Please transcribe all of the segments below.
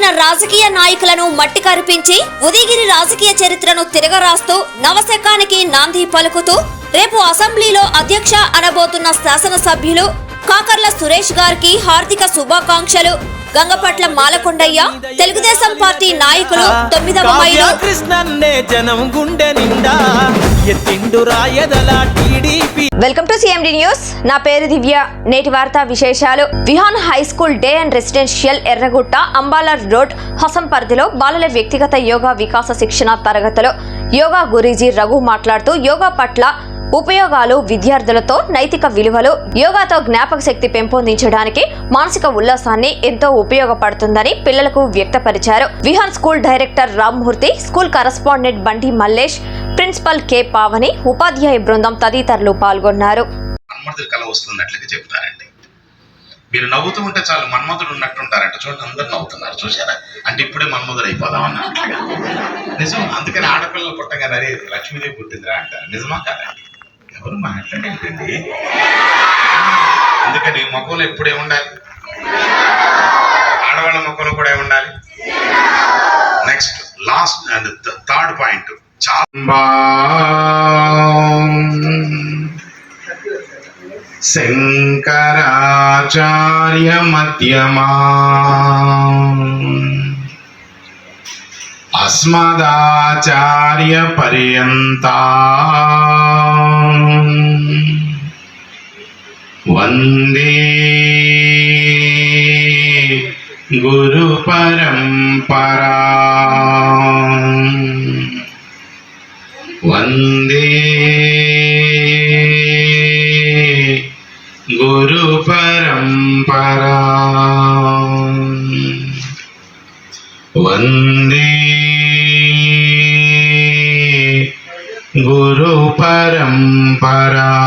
ఎదిగిన రాజకీయ నాయకులను మట్టి కరిపించి ఉదయగిరి రాజకీయ చరిత్రను తిరగరాస్తూ నవశకానికి నాంది పలుకుతూ రేపు అసెంబ్లీలో అధ్యక్ష అనబోతున్న శాసనసభ్యులు కాకర్ల సురేష్ గారికి హార్దిక శుభాకాంక్షలు. గంగపట్ల మాలకొండయ్య తెలుగుదేశం పార్టీ నాయకులు తొమ్మిదవ మైలు. కృష్ణన్నే జనం గుండె నిండా ఎత్తిండు రాయదల TDP. Welcome to CMD news నా పేరు దివ్య. నేటి వార్తా విశేషాలు. Vihan high school day and residential Erragutta Ambala road హసం పరిధిలో బాలల వ్యక్తిగత యోగా వికాస శిక్షణ తరగతిలో. యోగా గురీజీ రఘు మాట్లాడుతూ యోగా పట్ల ఉపయోగాలు విద్యార్థులతో నైతిక విలువలు యోగాతో జ్ఞాపక శక్తి పెంపొందించడానికి మానసిక ఉల్లాసాన్ని ఎంతో ఉపయోగపడుతుందని పిల్లలకు వ్యక్తపరిచారు. Vihan school director Rammurthy school correspondent Bandi Mallesh principal K Pavani ఉపాధ్యాయ బృందం తదితరులు పాల్గొన్నారు. కళ వస్తున్నట్లుగా చెప్తారండి మీరు నవ్వుతూ ఉంటే చాలు మన్మధుడు ఉన్నట్టుంటారంట. చూడండి అందరు నవ్వుతున్నారు చూసారా అంటే ఇప్పుడే మన్మధుడు అయిపోదాం అన్నట్లుగా నిజం అందుకని ఆడపిల్లలు పుట్టగానే లక్ష్మీదేవి పుట్టిందిరా అంటారు. నిజమా కాదండి? ఎవరు మాట్లాడేటండి? అందుకని మొక్కలు ఎప్పుడే ఉండాలి. ఆడవాళ్ళ మొక్కలు కూడా ఉండాలి. Next last and third point చాలా శంకరాచార్య మధ్యమా. అస్మదాచార్య వందే గురు పరంపరా. వందే. గురు పరంపరా. వందే. గురు పరంపరా.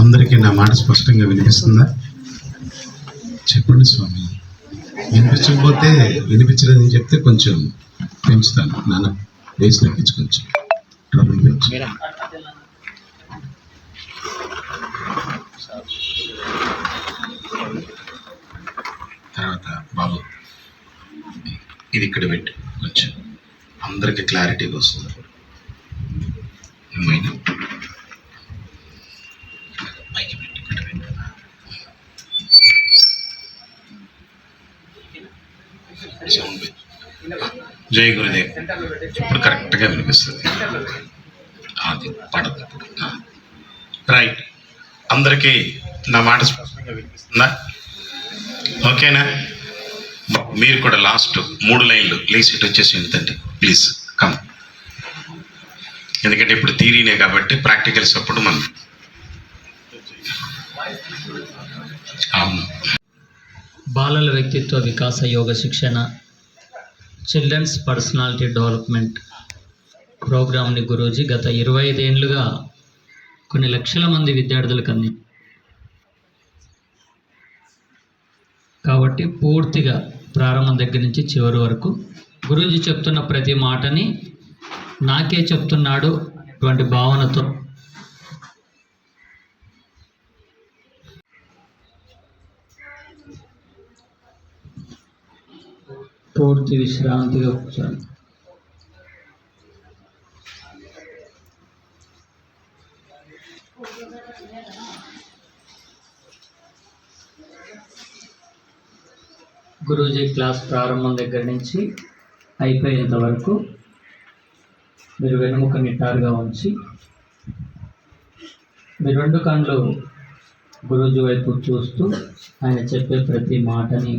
అందరికీ నా మాట స్పష్టంగా వినిపిస్తుందా? చెప్పండి స్వామి. వినిపించకపోతే వినిపించలేదని చెప్తే కొంచెం పెంచుతాను. నాన్న వేసి తగ్గించు కొంచెం ట్రబుల్ పెంచు తర్వాత బాబు ఇది ఇక్కడ పెట్టు. కొంచెం అందరికి క్లారిటీగా వస్తుంది. ఏమైనా పైకి పెట్టు ఇక్కడ పెట్టు సౌండ్ జై గురుదేవ్. ఇప్పుడు కరెక్ట్గా వినిపిస్తుంది. అది పడదు. ఇప్పుడు రైట్. అందరికీ నా మాట స్పష్టంగా వినిపిస్తుందా? ఓకేనా? మీరు కూడా లాస్ట్ మూడు లైన్లు ప్లీజ్ ఇటు వచ్చేసి ఏంటంటే ప్లీజ్ కమ్. ఎందుకంటే ఇప్పుడు థీరీనే కాబట్టి ప్రాక్టికల్స్ అప్పుడు మనం అవును. బాలల వ్యక్తిత్వ వికాస యోగ శిక్షణ చిల్డ్రన్స్ పర్సనాలిటీ డెవలప్మెంట్ ప్రోగ్రామ్ని గురూజీ గత ఇరవై ఐదేళ్ళుగా కొన్ని లక్షల మంది విద్యార్థులకు అంది. కాబట్టి పూర్తిగా ప్రారంభం దగ్గర నుంచి చివరి వరకు గురూజీ చెప్తున్న ప్రతి మాటని నాకే చెప్తున్నాడు అటువంటి భావనతో పూర్తి విశ్రాంతిగా కూర్చోండి. గురూజీ క్లాస్ ప్రారంభం దగ్గర నుంచి అయిపోయేంత వరకు మీరు వెనుముక నిటారుగా ఉంచి మీ రెండు కళ్ళు గురూజీ వైపు చూస్తూ ఆయన చెప్పే ప్రతి మాటని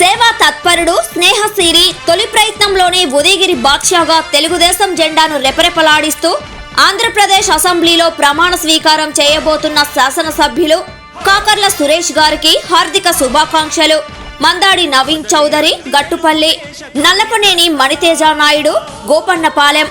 సేవా తత్పరుడు స్నేహశీరి తొలి ప్రయత్నంలోనే ఉదయగిరి బాద్షాగా తెలుగుదేశం జెండాను రెపరెపలాడిస్తూ ఆంధ్రప్రదేశ్ అసెంబ్లీలో ప్రమాణ స్వీకారం చేయబోతున్న శాసనసభ్యులు కాకర్ల సురేష్ గారికి హార్దిక శుభాకాంక్షలు. మందాడి నవీన్ చౌదరి గట్టుపల్లి నల్లపనేని మణితేజ నాయుడు గోపన్నపాలెం.